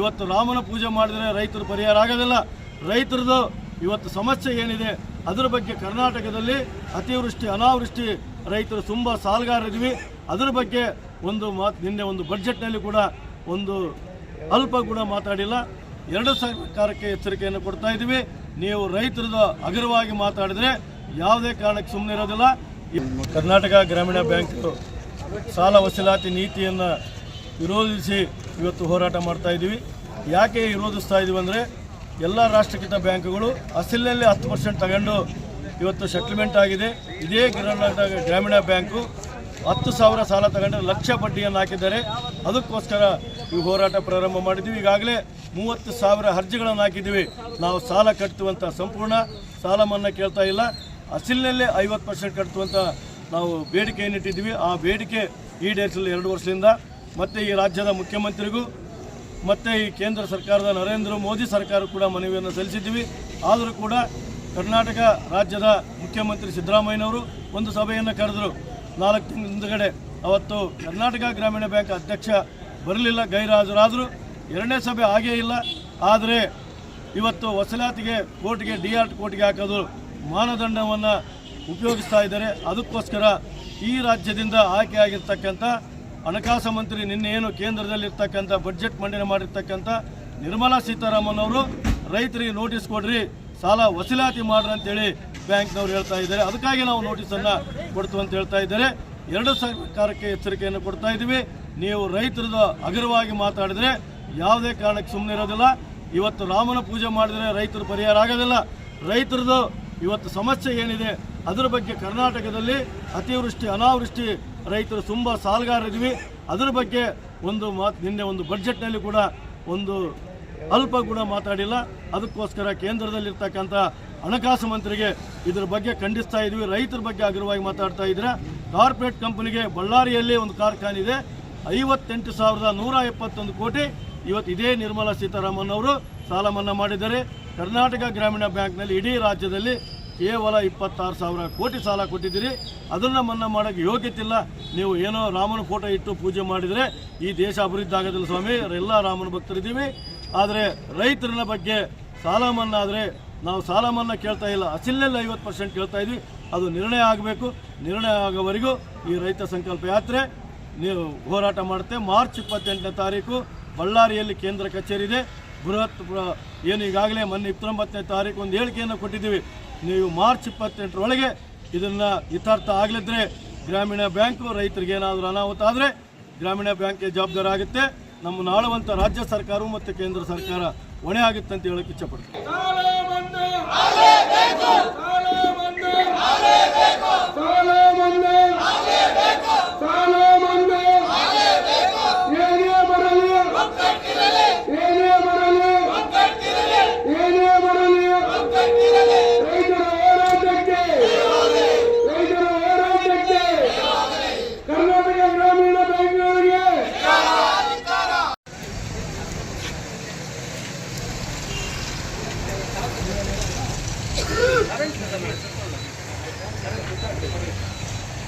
ಇವತ್ತು ರಾಮನ ಪೂಜೆ ಮಾಡಿದರೆ ರೈತರು ಪರಿಹಾರ ಆಗೋದಿಲ್ಲ. ರೈತರದು ಇವತ್ತು ಸಮಸ್ಯೆ ಏನಿದೆ, ಅದರ ಬಗ್ಗೆ ಕರ್ನಾಟಕದಲ್ಲಿ ಅತಿವೃಷ್ಟಿ, ಅನಾವೃಷ್ಟಿ ರೈತರು ತುಂಬ ಸಾಲಗಾರರಿದ್ವಿ. ಅದರ ಬಗ್ಗೆ ಒಂದು ಮಾತು, ನಿನ್ನೆ ಒಂದು ಬಡ್ಜೆಟ್ನಲ್ಲಿ ಕೂಡ ಒಂದು ಅಲ್ಪ ಕೂಡ ಮಾತಾಡಿಲ್ಲ. ಎರಡು ಸರ್ಕಾರಕ್ಕೆ ಎಚ್ಚರಿಕೆಯನ್ನು ಕೊಡ್ತಾ ಇದ್ದೀವಿ. ನೀವು ರೈತರದು ಅಗರವಾಗಿ ಮಾತಾಡಿದರೆ ಯಾವುದೇ ಕಾರಣಕ್ಕೆ ಸುಮ್ಮನೆ ಇರೋದಿಲ್ಲ ಕರ್ನಾಟಕ ಗ್ರಾಮೀಣ ಬ್ಯಾಂಕ್ ಸಾಲ ವಸೂಲಾತಿ ನೀತಿಯನ್ನು ವಿರೋಧಿಸಿ ಇವತ್ತು ಹೋರಾಟ ಮಾಡ್ತಾ ಇದ್ದೀವಿ. ಯಾಕೆ ವಿರೋಧಿಸ್ತಾ ಇದ್ದೀವಿ ಅಂದರೆ ಎಲ್ಲ ರಾಷ್ಟ್ರೀಕೃತ ಬ್ಯಾಂಕ್ಗಳು ಅಸಲಿನಲ್ಲಿ ಹತ್ತು ಪರ್ಸೆಂಟ್ ತಗೊಂಡು ಇವತ್ತು ಸೆಟ್ಲ್ಮೆಂಟ್ ಆಗಿದೆ. ಇದೇ ಕರ್ನಾಟಕ ಗ್ರಾಮೀಣ ಬ್ಯಾಂಕು ಹತ್ತು ಸಾವಿರ ಸಾಲ ತಗೊಂಡು ಲಕ್ಷ ಬಡ್ಡಿಯನ್ನು ಹಾಕಿದ್ದಾರೆ. ಅದಕ್ಕೋಸ್ಕರ ಈ ಹೋರಾಟ ಪ್ರಾರಂಭ ಮಾಡಿದ್ದೀವಿ. ಈಗಾಗಲೇ ಮೂವತ್ತು ಸಾವಿರ ಅರ್ಜಿಗಳನ್ನು ಹಾಕಿದ್ದೀವಿ. ನಾವು ಸಾಲ ಕಟ್ಟುವಂಥ ಸಂಪೂರ್ಣ ಸಾಲ ಮನ್ನಾ ಕೇಳ್ತಾ ಇಲ್ಲ. ಅಸಲಿನಲ್ಲೇ ಐವತ್ತು ಪರ್ಸೆಂಟ್ ಕಟ್ಟುವಂಥ ನಾವು ಬೇಡಿಕೆಯನ್ನು ಇಟ್ಟಿದ್ದೀವಿ ಆ ಬೇಡಿಕೆ ಈಡೇರಿಸಲು ಎರಡು ವರ್ಷದಿಂದ ಮತ್ತು ಈ ರಾಜ್ಯದ ಮುಖ್ಯಮಂತ್ರಿಗೂ, ಮತ್ತು ಈ ಕೇಂದ್ರ ಸರ್ಕಾರದ ನರೇಂದ್ರ ಮೋದಿ ಸರ್ಕಾರ ಕೂಡ ಮನವಿಯನ್ನು ಸಲ್ಲಿಸಿದ್ದೀವಿ. ಆದರೂ ಕೂಡ ಕರ್ನಾಟಕ ರಾಜ್ಯದ ಮುಖ್ಯಮಂತ್ರಿ ಸಿದ್ದರಾಮಯ್ಯನವರು ಒಂದು ಸಭೆಯನ್ನು ಕರೆದರು. ನಾಲ್ಕು ತಿಂಗಳ ಹಿಂದುಗಡೆ ಅವತ್ತು ಕರ್ನಾಟಕ ಗ್ರಾಮೀಣ ಬ್ಯಾಂಕ್ ಅಧ್ಯಕ್ಷ ಬರಲಿಲ್ಲ, ಗೈರಾಜರಾದರು. ಎರಡನೇ ಸಭೆ ಆಗೇ ಇಲ್ಲ. ಆದರೆ ಇವತ್ತು ವಸಲಾತಿಗೆ ಕೋರ್ಟ್ಗೆ ಡಿ ಆರ್ ಕೋರ್ಟ್ಗೆ ಹಾಕೋದು ಮಾನದಂಡವನ್ನು ಉಪಯೋಗಿಸ್ತಾ ಇದ್ದಾರೆ. ಅದಕ್ಕೋಸ್ಕರ ಈ ರಾಜ್ಯದಿಂದ ಆಯ್ಕೆಯಾಗಿರ್ತಕ್ಕಂಥ ಹಣಕಾಸು ಮಂತ್ರಿ ನಿನ್ನೆ ಏನು ಕೇಂದ್ರದಲ್ಲಿರ್ತಕ್ಕಂಥ ಬಜೆಟ್ ಮಂಡನೆ ಮಾಡಿರ್ತಕ್ಕಂಥ ನಿರ್ಮಲಾ ಸೀತಾರಾಮನ್ ಅವರು, ರೈತರಿಗೆ ನೋಟಿಸ್ ಕೊಡ್ರಿ, ಸಾಲ ವಸೂಲಾತಿ ಮಾಡ್ರಿ ಅಂತೇಳಿ ಬ್ಯಾಂಕ್ನವ್ರು ಹೇಳ್ತಾ ಇದ್ದಾರೆ. ಅದಕ್ಕಾಗಿ ನಾವು ನೋಟಿಸನ್ನು ಕೊಡ್ತು ಅಂತ ಹೇಳ್ತಾ ಇದ್ದಾರೆ. ಎರಡು ಸರ್ಕಾರಕ್ಕೆ ಎಚ್ಚರಿಕೆಯನ್ನು ಕೊಡ್ತಾ ಇದ್ದೀವಿ. ನೀವು ರೈತರದ್ದು ಅಗರವಾಗಿ ಮಾತಾಡಿದರೆ ಯಾವುದೇ ಕಾರಣಕ್ಕೆ ಸುಮ್ಮನೆ ಇರೋದಿಲ್ಲ. ಇವತ್ತು ರಾಮನ ಪೂಜೆ ಮಾಡಿದರೆ ರೈತರು ಪರಿಹಾರ ಆಗೋದಿಲ್ಲ. ರೈತರದು ಇವತ್ತು ಸಮಸ್ಯೆ ಏನಿದೆ? ಅದರ ಬಗ್ಗೆ ಕರ್ನಾಟಕದಲ್ಲಿ ಅತಿವೃಷ್ಟಿ, ಅನಾವೃಷ್ಟಿ ರೈತರು ತುಂಬ ಸಾಲಗಾರರಿದ್ವಿ. ಅದರ ಬಗ್ಗೆ ಒಂದು ಮಾತು, ನಿನ್ನೆ ಒಂದು ಬಡ್ಜೆಟ್ನಲ್ಲಿ ಕೂಡ ಒಂದು ಅಲ್ಪ ಕೂಡ ಮಾತಾಡಿಲ್ಲ. ಅದಕ್ಕೋಸ್ಕರ ಕೇಂದ್ರದಲ್ಲಿರ್ತಕ್ಕಂಥ ಹಣಕಾಸು ಮಂತ್ರಿಗೆ ಇದ್ರ ಬಗ್ಗೆ ಖಂಡಿಸ್ತಾ ಇದ್ವಿ. ರೈತರ ಬಗ್ಗೆ ಅಗ್ರವಾಗಿ ಮಾತಾಡ್ತಾ ಇದ್ರೆ. ಕಾರ್ಪೊರೇಟ್ ಕಂಪನಿಗೆ ಬಳ್ಳಾರಿಯಲ್ಲಿ ಒಂದು ಕಾರ್ಖಾನೆ ಇದೆ. ಐವತ್ತೆಂಟು ಸಾವಿರದ ನೂರ ಎಪ್ಪತ್ತೊಂದು ಕೋಟಿ. ಇವತ್ತು ಇದೇ ನಿರ್ಮಲಾ ಸೀತಾರಾಮನ್ ಅವರು ಸಾಲ ಮನ್ನಾ ಮಾಡಿದ್ದಾರೆ. ಕರ್ನಾಟಕ ಗ್ರಾಮೀಣ ಬ್ಯಾಂಕ್ನಲ್ಲಿ ಇಡೀ ರಾಜ್ಯದಲ್ಲಿ ಕೇವಲ ಇಪ್ಪತ್ತಾರು ಸಾವಿರ ಕೋಟಿ ಸಾಲ ಕೊಟ್ಟಿದ್ದೀರಿ. ಅದನ್ನು ಮನ್ನಾ ಮಾಡೋಕ್ಕೆ ಯೋಗ್ಯತೆ ಇಲ್ಲ ನೀವು ಏನೋ ರಾಮನ ಫೋಟೋ ಇಟ್ಟು ಪೂಜೆ ಮಾಡಿದರೆ ಈ ದೇಶ ಅಭಿವೃದ್ಧಿ ಆಗೋದಿಲ್ಲ ಸ್ವಾಮಿ. ಎಲ್ಲ ರಾಮನ ಭಕ್ತರಿದ್ದೀವಿ. ಆದರೆ ರೈತರ ಬಗ್ಗೆ ಸಾಲ ಮನ್ನಾ ಆದರೆ ನಾವು ಸಾಲ ಮನ್ನಾ ಕೇಳ್ತಾ ಇಲ್ಲ. ಅಸಿಲ್ಲೆಲ್ಲ ಐವತ್ತು ಪರ್ಸೆಂಟ್ ಕೇಳ್ತಾ ಇದ್ವಿ. ಅದು ನಿರ್ಣಯ ಆಗಬೇಕು. ನಿರ್ಣಯ ಆಗೋವರೆಗೂ ಈ ರೈತ ಸಂಕಲ್ಪ ಯಾತ್ರೆ ನೀವು ಹೋರಾಟ ಮಾಡುತ್ತೆ. ಮಾರ್ಚ್ ಇಪ್ಪತ್ತೆಂಟನೇ ತಾರೀಕು ಬಳ್ಳಾರಿಯಲ್ಲಿ ಕೇಂದ್ರ ಕಚೇರಿ ಇದೆ. ಬೃಹತ್ ಏನು ಈಗಾಗಲೇ ಮೊನ್ನೆ ಇಪ್ಪತ್ತೊಂಬತ್ತನೇ ತಾರೀಕು ಒಂದು ಹೇಳಿಕೆಯನ್ನು ಕೊಟ್ಟಿದ್ದೀವಿ. ನೀವು ಮಾರ್ಚ್ ಇಪ್ಪತ್ತೆಂಟರೊಳಗೆ ಇದನ್ನು ಇತ್ಯರ್ಥ ಆಗಲಿದ್ರೆ ಗ್ರಾಮೀಣ ಬ್ಯಾಂಕು ರೈತರಿಗೆ ಏನಾದರೂ ಅನಾಹುತ ಆದರೆ ಗ್ರಾಮೀಣ ಬ್ಯಾಂಕ್ಗೆ ಜವಾಬ್ದಾರಿ ಆಗುತ್ತೆ. ನಮ್ಮ ನಾಳುವಂಥ ರಾಜ್ಯ ಸರ್ಕಾರವು ಮತ್ತು ಕೇಂದ್ರ ಸರ್ಕಾರ ಹೊಣೆ ಆಗುತ್ತೆ ಅಂತ ಹೇಳಕ್ಕೆ ಇಚ್ಛಪಡ್ತೀನಿ